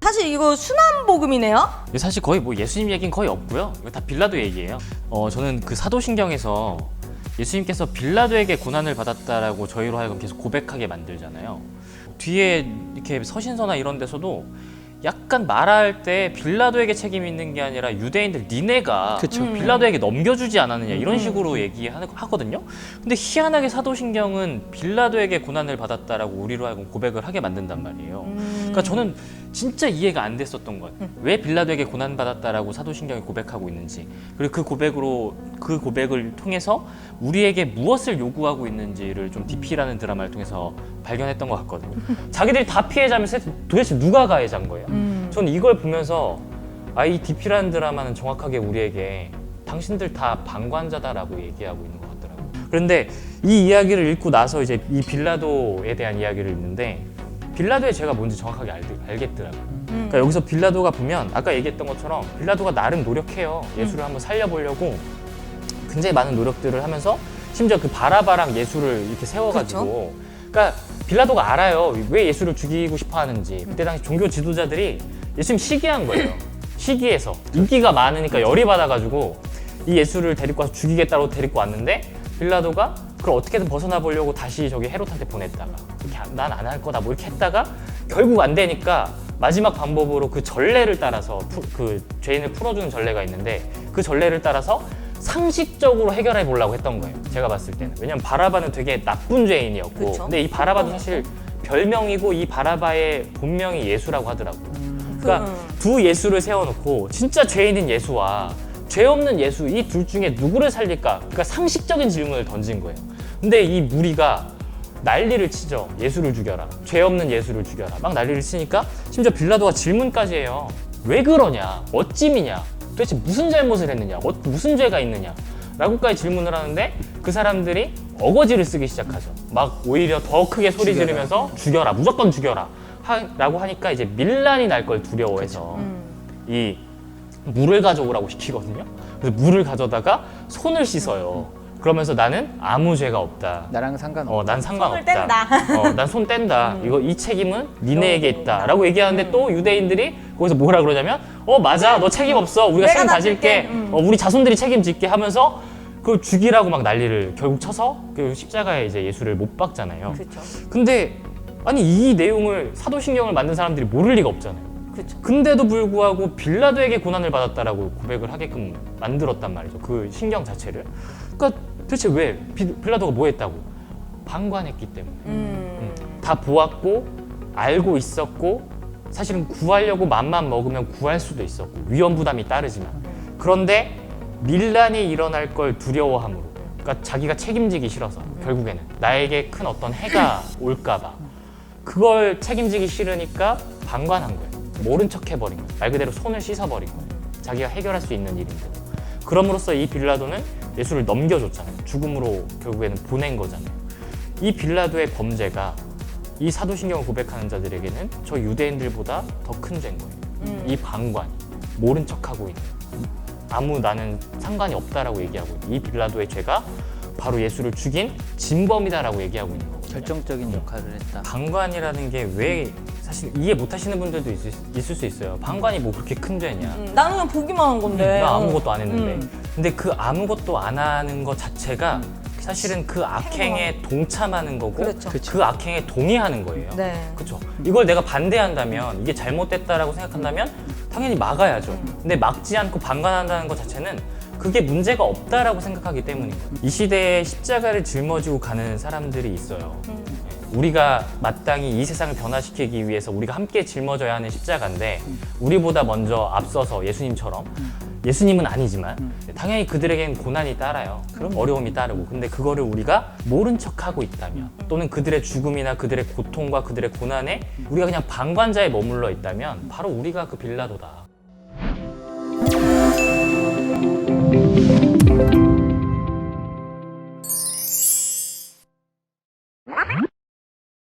사실 이거 순환 복음이네요. 이거 사실 거의 뭐 예수님 얘기는 거의 없고요. 이거 다 빌라도 얘기예요. 어, 저는 그 사도신경에서 예수님께서 빌라도에게 고난을 받았다라고 저희로 하여금 계속 고백하게 만들잖아요. 뒤에 이렇게 서신서나 이런 데서도 약간 말할 때 빌라도에게 책임이 있는 게 아니라 유대인들 니네가 그쵸. 음. 빌라도에게 넘겨주지 않았느냐 이런 식으로 얘기하거든요. 근데 희한하게 사도신경은 빌라도에게 고난을 받았다라고 우리로 하여금 고백을 하게 만든단 말이에요. 음. 그러니까 저는 진짜 이해가 안 됐었던 것 같아요. 왜 빌라도에게 고난 받았다라고 사도신경이 고백하고 있는지 그리고 그 고백으로 그 고백을 통해서 우리에게 무엇을 요구하고 있는지를 좀 DP라는 드라마를 통해서 발견했던 것 같거든요. 자기들이 다 피해자면서 도대체 누가 가해자인 거예요? 음. 저는 이걸 보면서 아 이 DP라는 드라마는 정확하게 우리에게 당신들 다 방관자다라고 얘기하고 있는 것 같더라고요. 그런데 이 이야기를 읽고 나서 이제 이 빌라도에 대한 이야기를 읽는데 빌라도의 죄가 뭔지 정확하게 알, 알겠더라고요. 음. 그러니까 여기서 빌라도가 보면 아까 얘기했던 것처럼 빌라도가 나름 노력해요. 예수를 한번 살려보려고 굉장히 많은 노력들을 하면서 심지어 그 바라바랑 예수를 이렇게 세워가지고 그러니까 빌라도가 알아요. 왜 예수를 죽이고 싶어 하는지. 그때 당시 종교 지도자들이 예수님 시기한 거예요. 시기해서 인기가 많으니까 열이 받아가지고 이 예수를 데리고 와서 죽이겠다고 데리고 왔는데 빌라도가 그걸 어떻게든 벗어나 보려고 다시 저기 헤롯한테 보냈다가 난 안 할 거다 뭐 이렇게 했다가 결국 안 되니까 마지막 방법으로 그 전례를 따라서 푸- 그 죄인을 풀어주는 전례가 있는데 그 전례를 따라서 상식적으로 해결해 보려고 했던 거예요. 제가 봤을 때는 왜냐면 바라바는 되게 나쁜 죄인이었고 그쵸. 근데 이 바라바도 사실 별명이고 이 바라바의 본명이 예수라고 하더라고요. 그러니까 두 예수를 세워놓고 진짜 죄인인 예수와 죄 없는 예수 이 둘 중에 누구를 살릴까? 그러니까 상식적인 질문을 던진 거예요. 근데 이 무리가 난리를 치죠. 예수를 죽여라. 죄 없는 예수를 죽여라. 막 난리를 치니까 심지어 빌라도가 질문까지 해요. 왜 그러냐? 어찌미냐? 도대체 무슨 잘못을 했느냐? 어- 무슨 죄가 있느냐? 라고까지 질문을 하는데 그 사람들이 어거지를 쓰기 시작하죠. 막 오히려 더 크게 소리 죽여라. 지르면서 죽여라. 무조건 죽여라. 하, 라고 하니까 이제 밀란이 날 걸 두려워해서 음. 이 물을 가져오라고 시키거든요. 그래서 물을 가져다가 손을 씻어요. 그러면서 나는 아무 죄가 없다. 나랑 상관없어. 어, 난 상관없다. 손을 뗀다. 어, 난 손 뗀다. 이거 이 책임은 니네에게 있다라고 얘기하는데 또 유대인들이 거기서 뭐라 그러냐면 어 맞아 너 책임 없어 우리가 책임 다 가질게 질게. 음. 어, 우리 자손들이 책임질게 하면서 그걸 죽이라고 막 난리를 결국 쳐서 그 십자가에 이제 예수를 못 박잖아요. 그렇죠. 근데 아니 이 내용을 사도신경을 만든 사람들이 모를 리가 없잖아요. 그렇죠. 근데도 불구하고 빌라도에게 고난을 받았다라고 고백을 하게끔 만들었단 말이죠. 그 신경 자체를. 그러니까 도대체 왜 비- 빌라도가 뭐 했다고? 방관했기 때문에. 음. 다 보았고 알고 있었고 사실은 구하려고 맘만 먹으면 구할 수도 있었고 위험 부담이 따르지만 그런데 밀란이 일어날 걸 두려워함으로 그러니까 자기가 책임지기 싫어서 결국에는 나에게 큰 어떤 해가 올까봐 그걸 책임지기 싫으니까 방관한 거예요 모른 척 해버린 거예요. 말 그대로 손을 씻어버린 거예요. 자기가 해결할 수 있는 일인데 그럼으로써 이 빌라도는 예수를 넘겨줬잖아요. 죽음으로 결국에는 보낸 거잖아요. 이 빌라도의 범죄가 이 사도신경을 고백하는 자들에게는 저 유대인들보다 더 큰 죄인 거예요. 음. 이 방관이 모른 척하고 있는 아무 나는 상관이 없다라고 얘기하고 있는 이 빌라도의 죄가 바로 예수를 죽인 진범이다라고 얘기하고 있는 거거든요. 결정적인 역할을 했다. 방관이라는 게 왜 사실 이해 못 하시는 분들도 있을, 있을 수 있어요. 방관이 뭐 그렇게 큰 죄냐? 음, 나는 그냥 보기만 한 건데. 나 아무것도 안 했는데. 음. 근데 그 아무것도 안 하는 것 자체가 사실은 그 악행에 동참하는 거고 그렇죠. 그 악행에 동의하는 거예요. 네. 그렇죠. 이걸 내가 반대한다면 이게 잘못됐다라고 생각한다면 당연히 막아야죠. 음. 근데 막지 않고 방관한다는 것 자체는 그게 문제가 없다라고 생각하기 때문인 거예요. 이 시대에 십자가를 짊어지고 가는 사람들이 있어요. 음. 우리가 마땅히 이 세상을 변화시키기 위해서 우리가 함께 짊어져야 하는 십자가인데 우리보다 먼저 앞서서 예수님처럼 예수님은 아니지만 당연히 그들에겐 고난이 따라요. 어려움이 따르고. 근데 그거를 우리가 모른 척하고 있다면 또는 그들의 죽음이나 그들의 고통과 그들의 고난에 우리가 그냥 방관자에 머물러 있다면 바로 우리가 그 빌라도다.